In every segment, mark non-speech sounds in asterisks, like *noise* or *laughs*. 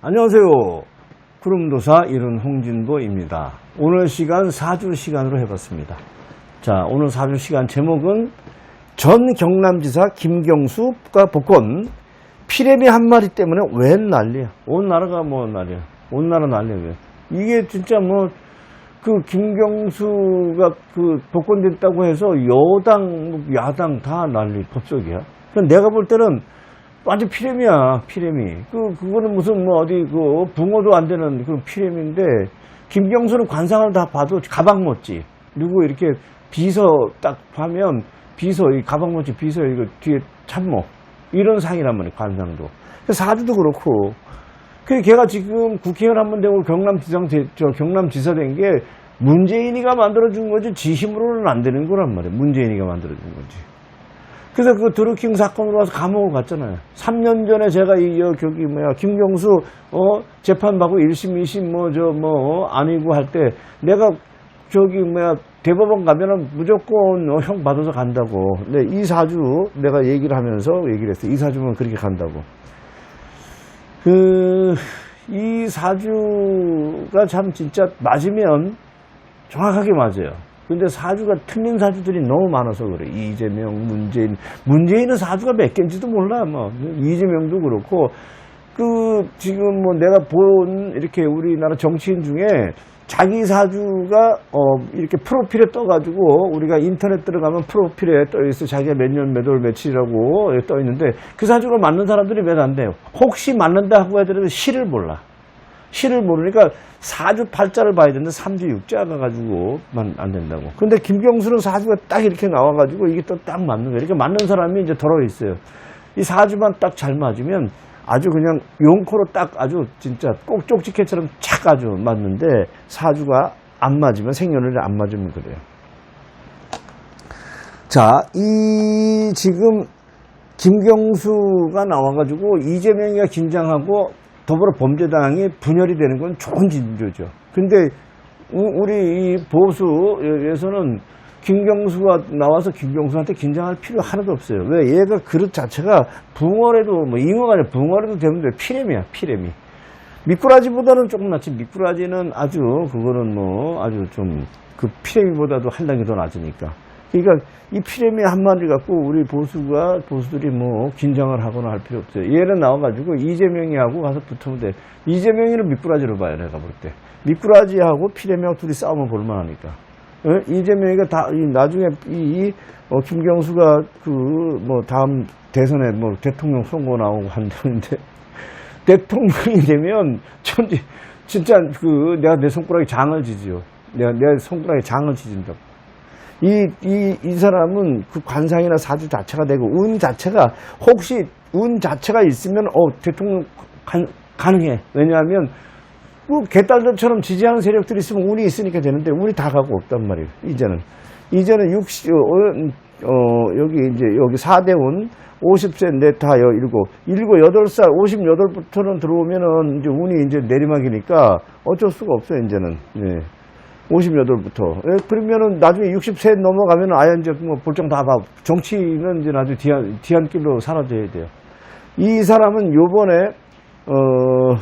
안녕하세요. 구름도사 이른 홍진보입니다. 오늘 시간 4주 시간으로 해봤습니다. 자, 오늘 4주 시간 제목은 전 경남지사 김경수가 복권 피레미 한 마리 때문에 웬 난리야. 온 나라가 뭐 난리야. 온 나라 난리야. 왜. 이게 진짜 뭐, 그 김경수가 그 복권 됐다고 해서 여당, 뭐 야당 다 난리 법석이야. 그럼 내가 볼 때는 완전 피렘이야, 피렘이. 그, 그거는 무슨 뭐 어디 그 붕어도 안 되는 그런 피렘인데, 김경수는 관상을 다 봐도 가방 멋지. 그리고 이렇게 비서 딱 하면, 비서, 이 가방 멋지 비서 이거 뒤에 참모. 이런 상이란 말이야, 관상도. 사주도 그렇고. 그 걔가 지금 국회의원 한 번 되고 경남지사, 저 경남지사 된 게 문재인이가 만들어준 거지 지 힘으로는 안 되는 거란 말이야. 문재인이가 만들어준 거지. 그래서 그 드루킹 사건으로 와서 감옥을 갔잖아요. 3년 전에 제가 이, 여, 저기, 뭐야, 김경수, 어, 재판 받고 1심, 2심, 뭐, 저, 뭐, 어, 아니고 할 때, 내가, 저기, 뭐야, 대법원 가면은 무조건, 어, 형 받아서 간다고. 근데 이 사주, 내가 얘기를 하면서 얘기를 했어요. 이 사주면 그렇게 간다고. 그, 이 사주가 참 진짜 맞으면 정확하게 맞아요. 근데 사주가 틀린 사주들이 너무 많아서 그래. 이재명, 문재인. 문재인은 사주가 몇 개인지도 몰라. 뭐. 이재명도 그렇고. 그, 지금 뭐 내가 본 이렇게 우리나라 정치인 중에 자기 사주가 어 이렇게 프로필에 떠가지고 우리가 인터넷 들어가면 프로필에 떠 있어 자기가 몇 년 몇 월 며칠이라고 떠 있는데 그 사주가 맞는 사람들이 몇 안 돼요. 혹시 맞는다 하고 하더라도 시를 몰라. 시를 모르니까 사주 팔자를 봐야 되는데 삼주 육자가 가지고만 안 된다고. 근데 김경수는 사주가 딱 이렇게 나와가지고 이게 또 딱 맞는 거예요. 이렇게 맞는 사람이 이제 덜어 있어요. 이 사주만 딱 잘 맞으면 아주 그냥 용코로 딱 아주 진짜 꼭 쪽지게처럼 착 아주 맞는데 사주가 안 맞으면 생년월일 안 맞으면 그래요. 자, 이 지금 김경수가 나와가지고 이재명이가 긴장하고 더불어 범죄당이 분열이 되는 건 좋은 징조죠. 근데 우- 우리 이 보수에서는 김경수가 나와서 김경수한테 긴장할 필요 하나도 없어요. 왜? 얘가 그릇 자체가 붕어래도 뭐 잉어가 아니라 붕어래도 돼. 피렘이야, 피렘이. 미꾸라지보다는 조금 낫지. 미꾸라지는 아주 그거는 뭐 아주 좀 그 피레미보다도 한 단계 더 낮으니까. 그러니까 이 피레미 한 마리 갖고 우리 보수가 보수들이 뭐 긴장을 하거나 할 필요 없어요. 얘는 나와가지고 이재명이하고 가서 붙으면 돼. 이재명이는 미꾸라지로 봐요, 내가 볼 때. 미꾸라지하고 피레미하고 둘이 싸우면 볼만하니까. 어? 이재명이가 다, 이 나중에 이, 이, 어, 김경수가 그 뭐 다음 대선에 뭐 대통령 선거 나오고 한다는데 *laughs* 대통령이 되면 천지 진짜 그 내가 내 손가락에 장을 지지요. 내가 내 손가락에 장을 지진다. 이, 이, 이 사람은 그 관상이나 사주 자체가 되고 운 자체가 혹시 운 자체가 있으면 어 대통령 가, 가능해. 왜냐하면 뭐 개딸들처럼 지지하는 세력들이 있으면 운이 있으니까 되는데 운이 다 가고 없단 말이에요. 이제는 이제는 60, 어, 어, 여기 이제 여기 4대 운 50세 넷다 일곱 일곱 여덟 살 58부터는 들어오면은 이제 운이 이제 내리막이니까 어쩔 수가 없어요 이제는 예. 58부터 예, 그러면은 나중에 60세 넘어가면은 아예 이제 뭐 볼정 다 봐. 정치는 이제 나중에 뒤안, 뒤안길로 사라져야 돼요. 이 사람은 요번에 어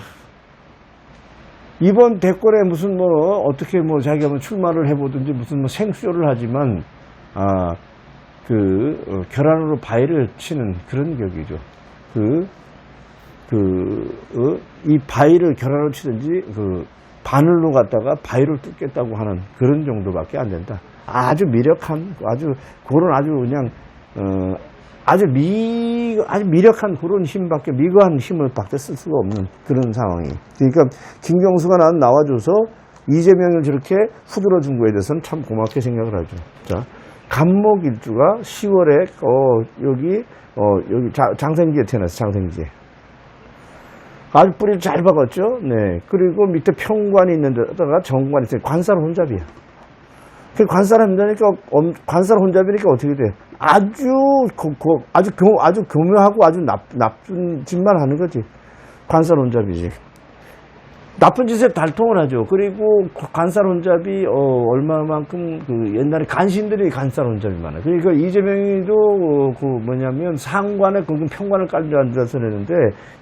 이번 대권에 무슨 뭐 어떻게 뭐 자기가 뭐 출마를 해보든지 무슨 뭐 생쇼를 하지만 아 그 어, 결안으로 바위를 치는 그런 격이죠. 그 그, 어, 이 바위를 결안으로 치든지, 그, 바늘로 갖다가 바위를 뚫겠다고 하는 그런 정도밖에 안 된다. 아주 미력한, 아주, 그런 아주 그냥, 어, 아주 미, 아주 미력한 그런 힘밖에, 미거한 힘을 밖에 쓸 수가 없는 그런 상황이. 그러니까, 김경수가 난 나와줘서 이재명을 저렇게 후들어 준 거에 대해서는 참 고맙게 생각을 하죠. 자, 간목일주가 10월에, 어, 여기, 어, 여기 자- 장생지에 태어났어, 장생지에. 아주 뿌리를 잘 박았죠. 네. 그리고 밑에 평관이 있는 데다가 정관이 있어요. 관살 혼잡이야. 그 관살 혼잡이니까, 엄- 관살 혼잡이니까 어떻게 돼? 아주, 고, 고- 아주 교, 아주 교묘하고 아주 나, 나쁜 짓만 하는 거지. 관살 혼잡이지. 나쁜 짓에 달통을 하죠. 그리고 간살 혼잡이 어, 얼마만큼 그 옛날에 간신들이 간살 혼잡이 많아요. 그러니까 이재명이도 어, 그 뭐냐면 상관에 거기 평관을 깔려 앉아서 내는데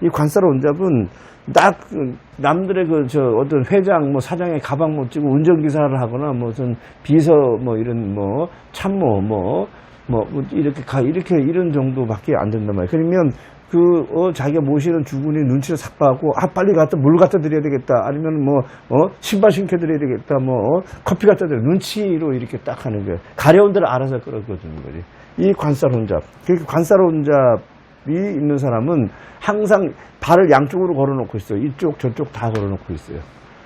이 간살 혼잡은 나그 남들의 그 저 어떤 회장 뭐 사장의 가방 못 쥐고 운전기사를 하거나 무슨 비서 뭐 이런 뭐 참모 뭐 뭐 이렇게 가 이렇게 이런 정도밖에 안 된단 말이에요. 그러면 그, 어, 자기가 모시는 주군이 눈치를 싹 봐갖고, 아, 빨리 갖다 물 갖다 드려야 되겠다. 아니면 뭐, 어, 신발 신겨 드려야 되겠다. 뭐, 어, 커피 갖다 드려. 눈치로 이렇게 딱 하는 거예요. 가려운 데를 알아서 끌어주는 거지. 이 관살 혼잡. 그 관살 혼잡이 있는 사람은 항상 발을 양쪽으로 걸어놓고 있어요. 이쪽, 저쪽 다 걸어놓고 있어요.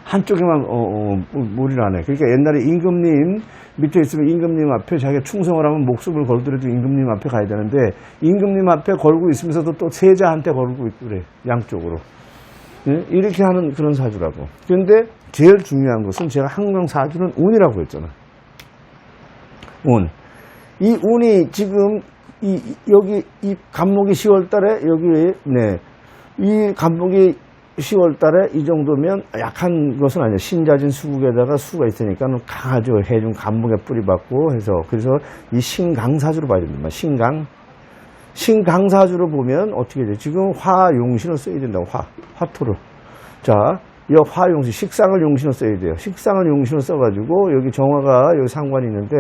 한쪽에만, 어, 어, 무리를 안 해. 그러니까 옛날에 임금님 밑에 있으면 임금님 앞에 자기가 충성을 하면 목숨을 걸더라도 임금님 앞에 가야 되는데 임금님 앞에 걸고 있으면서도 또 세자한테 걸고 있고 그래. 양쪽으로. 예? 이렇게 하는 그런 사주라고. 그런데 제일 중요한 것은 제가 항상 사주는 운이라고 했잖아. 운. 이 운이 지금 이 이- 여기 이 간목이 10월 달에 여기 네. 이 간목이 10월 달에 이 정도면 약한 것은 아니에요. 신자진 수국에다가 수가 있으니까 강하죠. 해중 간목에 뿌리 받고 해서 그래서 이 신강사주로 봐야 됩니다. 신강. 신강사주로 보면 어떻게 돼? 지금 화용신을 써야 된다고 화. 화토를. 자, 이 화용신, 식상을 용신을 써야 돼요. 식상을 용신을 써가지고 여기 정화가 여기 상관이 있는데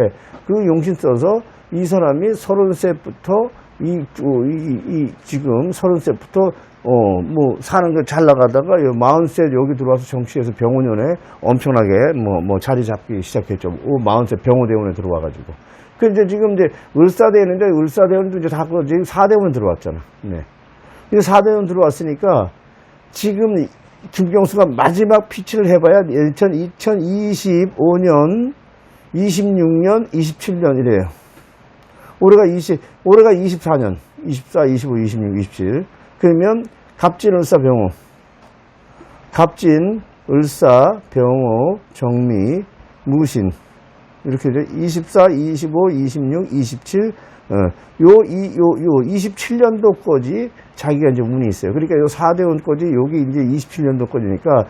그 용신 써서 이 사람이 서른 세부터 이, 어, 이, 이, 이 지금 서른 세부터 어, 뭐, 사는 거 잘 나가다가, 마흔 세 여기 들어와서 정치에서 병원연에 엄청나게 뭐, 뭐 자리 잡기 시작했죠. 오, 마흔 세 병호대원에 들어와가지고. 그 이제 지금 이제 을사대원인데, 을사대원도 이제 다, 그 지금 사대원 들어왔잖아. 네. 이 사대원 들어왔으니까, 지금 김경수가 마지막 피치를 해봐야 2025년, 26년, 27년 이래요. 올해가 20, 올해가 24년, 24, 25, 26, 27. 그러면 갑진, 을사, 병호. 갑진, 을사, 병호, 정미, 무신. 이렇게 돼. 24, 25, 26, 27. 어, 요, 이, 요, 요, 27년도까지 자기가 이제 운이 있어요. 그러니까 요 4대운까지 여기 이제 27년도까지니까,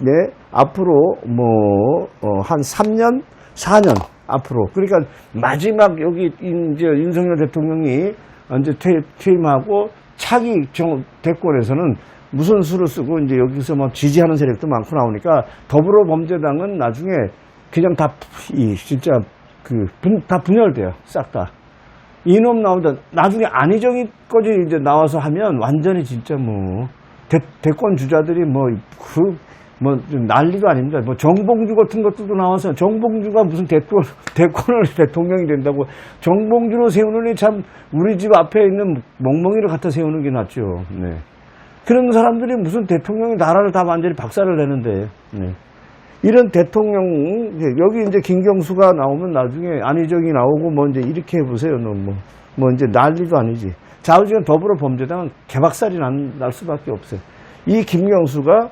네, 앞으로 뭐, 어, 한 3년, 4년 앞으로. 그러니까 마지막 여기 이제 윤석열 대통령이 이제 퇴, 퇴임하고 차기 정, 대권에서는 무슨 수를 쓰고 이제 여기서 막 지지하는 세력도 많고 나오니까 더불어 범죄당은 나중에 그냥 다, 이, 진짜 그, 분, 다 분열돼요. 싹 다. 이놈 나온다. 나중에 안희정이까지 이제 나와서 하면 완전히 진짜 뭐, 대, 대권 주자들이 뭐, 그, 뭐, 좀 난리가 아닙니다. 뭐, 정봉주 같은 것도 나와서, 정봉주가 무슨 대권, *laughs* 대권을 *laughs* 대통령이 된다고, 정봉주로 세우느니 참, 우리 집 앞에 있는 멍멍이를 갖다 세우는 게 낫죠. 네. 그런 사람들이 무슨 대통령이 나라를 다 완전히 박살을 내는데, 네. 이런 대통령, 여기 이제 김경수가 나오면 나중에 안희정이 나오고 뭐 이제 이렇게 해보세요. 너 뭐, 뭐 이제 난리도 아니지. 좌우지간 더불어 범죄당은 개박살이 난, 날 수밖에 없어요. 이 김경수가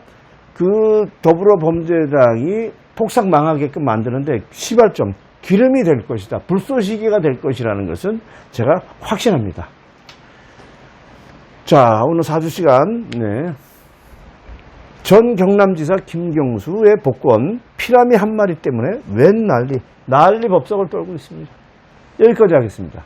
그 더불어 범죄당이 폭삭 망하게끔 만드는데 시발점, 기름이 될 것이다. 불쏘시개가 될 것이라는 것은 제가 확신합니다. 자, 오늘 사주 시간, 네. 전 경남지사 김경수의 복권 피라미 한 마리 때문에 웬 난리 난리 법석을 떨고 있습니다. 여기까지 하겠습니다.